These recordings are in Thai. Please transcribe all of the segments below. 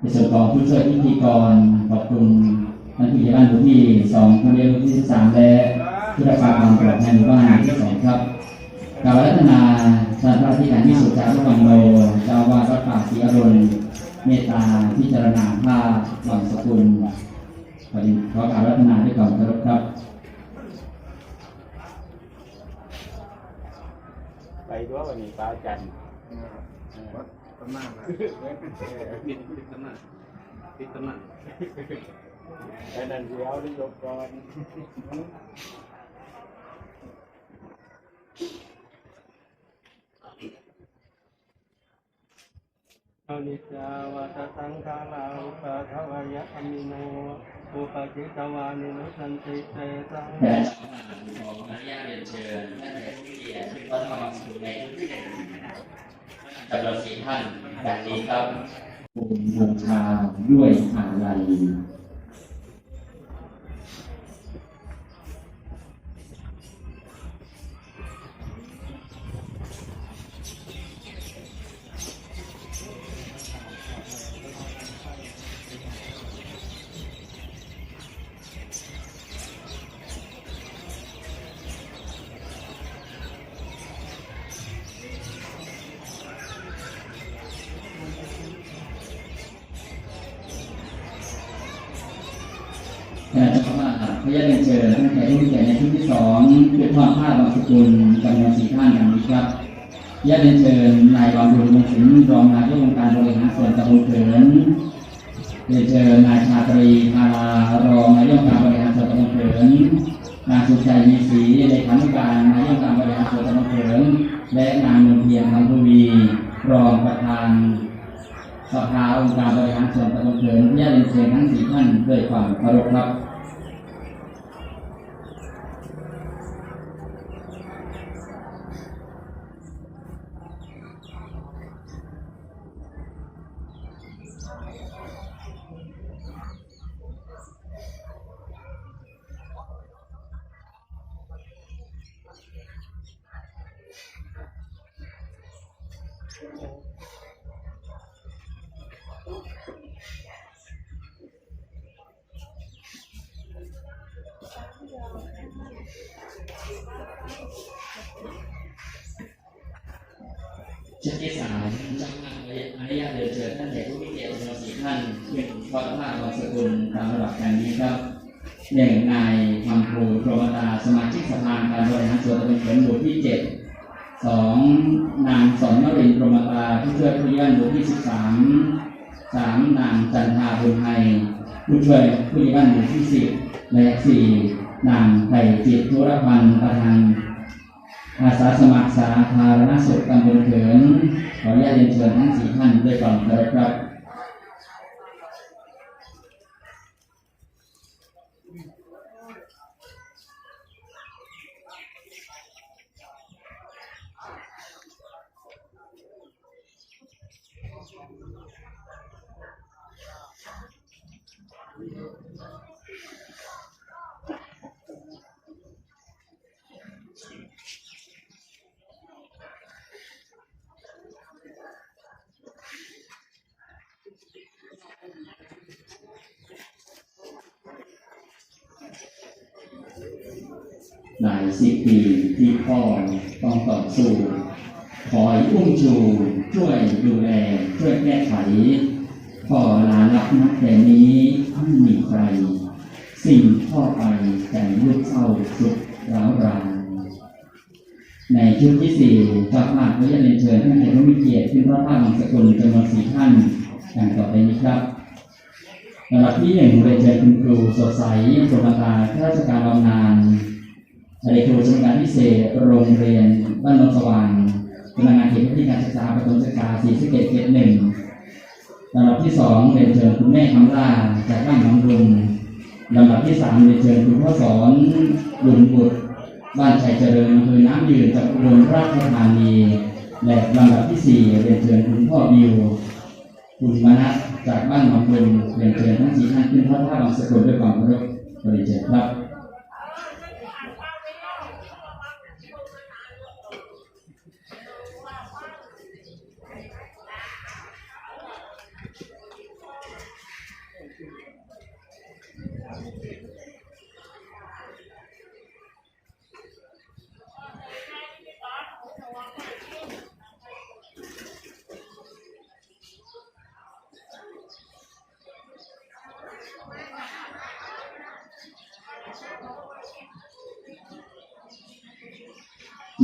ในส่วนของผู้ช่วยพิธีกรขอบคุณท่านผู้ใหญ่บ้านหมู่ที่สองผู้เรียนหมู่ที่สิบสามและผู้รักษาความปลอดภัยหมู่บ้านหมู่ที่สองครับกาวรัตนาท่านพระธิการที่สุดจารุวังโลเจ้าวาสวัดป่าศรีอรุณเมตตาพิจารณาภาพหวังสกุลขอขอกาวรัตนาด้วยความเคารพครับไปด้วยวันนี้ป้าจันทร์ ตำนานนะปิดปิดตำนานปิดตำนานไอ้นั่นเดียวได้ยกก่อนอนิจจาวัตสังขาราอุปาทวายะอมิโนอุปจิตวานินุสันติเตสังและขออนุญาตเรียนเชิญท่านแขกผู้เกียรติที่เข้ามาสู่ในทุกที่ จำนวนสี่ท่านดังนี้ครับบูบูชาด้วยอะไร พระยาเรียนเชิญท่านแขกผู้มีเกียรติในชุดที่สองด้วยความภาพบางสกุลจำนวนสี่ท่านดังนี้ครับญาเรียนเชิญนายบำรุงวงศ์รองนายกองค์การบริหารส่วนตำบลเขินเรียนเชิญนายชาตรีธารารองนายกองค์การบริหารส่วนตำบลเขินนางสุชัยมีศรีเลขานุการนายกองค์การบริหารส่วนตำบลเขินและนางนนเทียนคำทวีรองประธานสภาองค์การบริหารส่วนตำบลเขินญาติเรียนเชิญทั้งสี่ท่านด้วยความเคารพครับ ชุดที่สามจังหวัดอนุญาตเดินเชิญท่านแขกผู้มีเกียรติจำนวนสี่ท่านเป็นพระธาตุวงศกุลตามระดับการนี้ครับหนึ่งนายคำภูพรมตาสมาชิกสภาการบริหารส่วนตำบลเขินหมู่ที่เจ็ด สองนางสอนนรินทร์พรมตาผู้ช่วยผู้ย่านหมู่ที่สิบสามสามนางจันทาบุญไทยผู้ช่วยผู้ย่านหมู่ที่สิบและสี่นางไผ่จิตธุรพันธ์ประธานอาสาสมัครสาธารณสุขตำบลเขินขออนุญาตเรียนเชิญทั้งสี่ท่านด้วยความเคารพครับ หลาย สิบปีที่พ่อต้องต่อสู้คอยอุ้มชูช่วยดูแลช่วยแก้ไขพ่อลาลับนักแต่นี้ไม่มีใคร สิ่งพ่อไปแต่ลูกเศร้าสุดร้าวรานในชุดที่สี่พระภาคพระยาเรียนเชิญท่านแขกผู้มีเกียรติขึ้นพระภาคบางสกุลจำนวนสี่ท่านดังต่อไปนี้ครับลำดับที่หนึ่งเรียนเชิญคุณครูสดใสปรมาตาข้าราชการบำนาญ อดีตครูชำนาญพิเศษโรงเรียนบ้านนนสว่างพนักงานเขตพื้นที่การศึกษาประถมศึกษาศรีสะเกษเขตหนึ่งลำดับที่สองเรียนเชิญคุณแม่คำล่าจากบ้านหนองรุงลำดับที่สามเรียนเชิญคุณพ่อสอนบุญบุตร บ้านชัยเจริญอำเภอน้ำยืนจังหวัดอุบลราชธานีและลำดับที่สี่เรียนเชิญคุณพ่อบิวคุณมนัสจากบ้านหนองบุญเรียนเชิญทั้งสี่ท่านขึ้นพระธาตุบางสกุลด้วยความเคารพเรียนเชิญครับ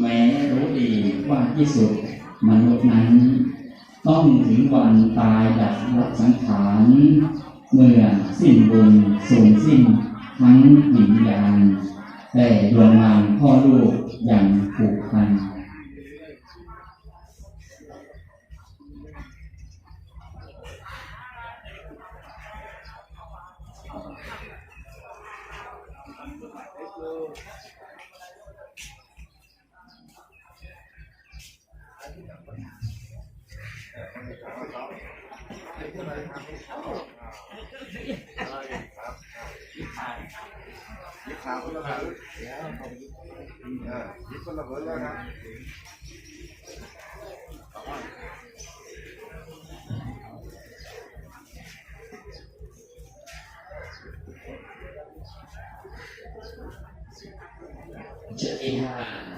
แม้รู้ดีว่าที่สุดมนุษย์นั้น ต้องถึงวันตายดับรับสังขารเมื่อสิ้นบุญสูญสิ้นทั้งหญิงยานแต่ดวงมานพ่อลูกยังผูกพัน ยิบขาคนละคนเออยิบคนละคนแล้วนะเชิญที่ห้า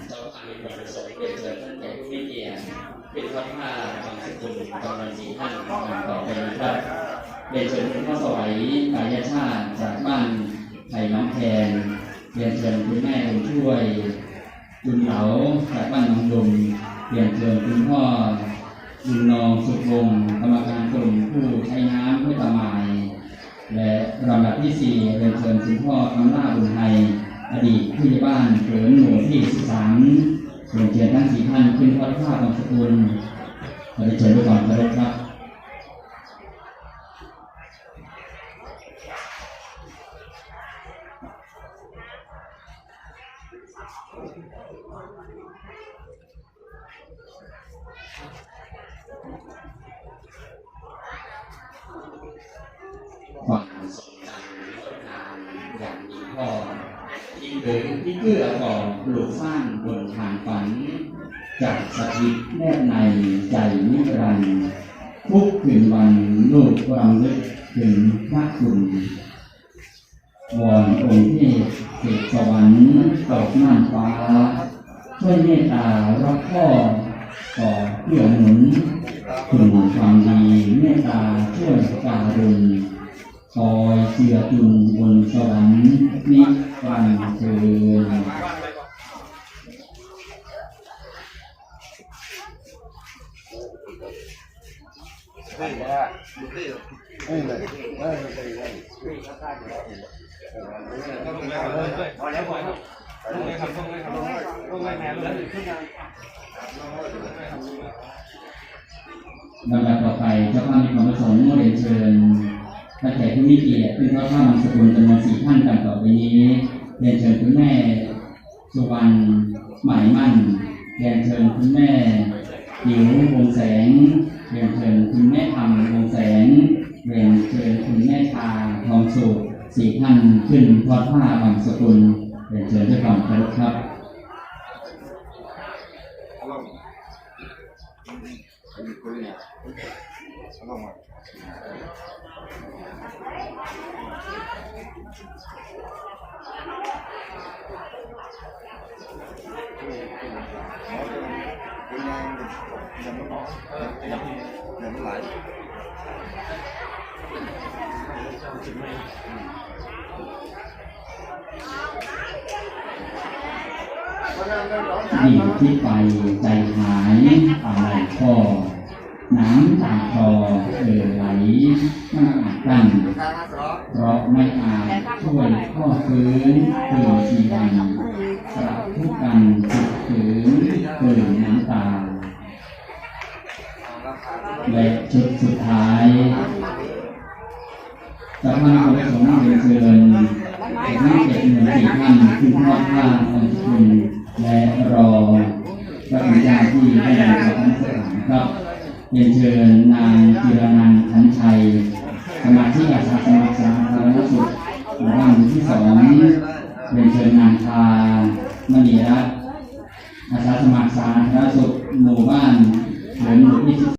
เจ้าอามีประสงค์เป็นเชิญท่านแขกผู้มีเกียรติเป็นวัดผ้า บางสกุลกำลังสีท่านต่อไปนะครับเป็นเชิญคุณพ่อสวัยกายชาติจากบ้านไผ่น้องแคนเรียนเชิญคุณแม่บุญช่วยจุนเหลาจากบ้านน้องดมเรียนเชิญคุณพ่อจุนนองสุขวงกรรมการกลุ่มผู้ใช้น้ำห้วยตะมายและลำดับที่สี่เรียนเชิญคุณพ่อคำล่าบุญไทย อดีตผู้ใหญ่บ้านเกินหมู่ที่13เรียนเชิญทั้งสี่ท่านขึ้นทอดผ้าบางสกุล ขอได้เชิญด้วยความเคารพครับความทรงจำงดงามอย่างมีพอยิ่งเดินที่เกื้อก่อปลูกสร้างบนทางฝัน จากสถิตแนบในใจนิรันดร์ทุกคืนวันลูกรำลึกถึงพระคุณวอนองค์เทพเสกสวรรค์ตกน่านฟ้า ช่วยเมตตารับพ่อต่อเพื่อหนุนคุณความดีเมตตาช่วยการุณคอยเชื่อจุนบนสวรรค์นิรันดร์เถิด ลำดับต่อไปเจ้าภาพมีความประสงค์เรียนเชิญพระแขกผู้มีเกียรติขึ้นเข้าข้ามสกุลจำนวนสี่ท่านตามต่อไปนี้เรียนเชิญคุณแม่สุวรรณหมายมั่นเรียนเชิญคุณแม่หิววงแสง เรียนเชิญคุณแม่ธรรมวงแสงเรียนเชิญคุณแม่ชาทองสุขสี่ท่านขึ้นทอดผ้าบางสกุลเรียนเชิญด้วยความเคารพครับ ยังไม่ไหลยิ่งที่ไปใจหายอะไรก็ น้ำตาคอเอ่อไหลมากอาจกั้นเพราะไม่อาจช่วยพ่อฟื้นคืนชีวันปรับทุกกันสุดฝืนคืนน้ำตา และชุดสุดท้ายจะพาคนสงฆ์เรียนเชิญทั้งเจ็ดหนึ่งสี่ท่านขึ้นทอดผ้าของคุณและรอพระบิดาที่ได้ในพระทั้งสถานครับ รียนเชิญนางจิรนันท์ชันชัยสมาชิกอาสาสมัครสาธารณสุขหมู่บ้านที่สองเรียนเชิญนางพามณีรัตน์อาสาสมัครสาธารณสุขหมู่บ้านเหมือนหมู่ที่